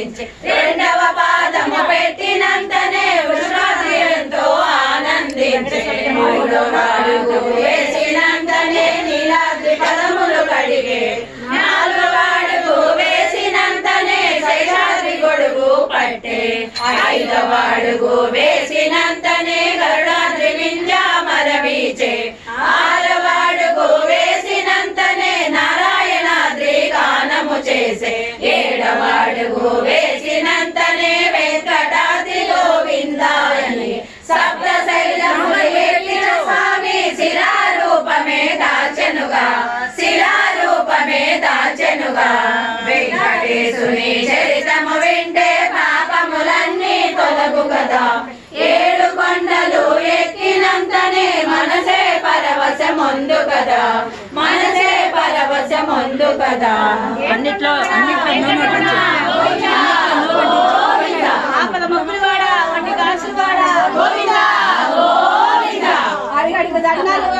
ఆనందించే రెండవ పాదము పెట్టినంతనే ఉష్ణాది ఎంతో ఆనందించి. మూడవ అడుగు వేసినంతనే నీలాద్రి పదములు కడిగే. నాలుగవ అడుగు వేసినంతనే శైలాద్రి గొడుగు పట్టే. ఐదవ అడుగు వేసినంతనే వెలుగు వేసినంతనే వెంకటాదిలో గోవిందాయని సప్త శైలములు స్వామి శిలారూపమే దాచెనుగా శిలారూపమే దాచెనుగా. వెంకటేశుని చరితము వింటే పాపములన్నీ తొలగు కదా. ఏడు కొండలు ఎక్కినంతనే మనసే పరవశముందు కదా. మనసే పరవశముందు కదా. అన్నిట్లో అన్నిట్లో carnal,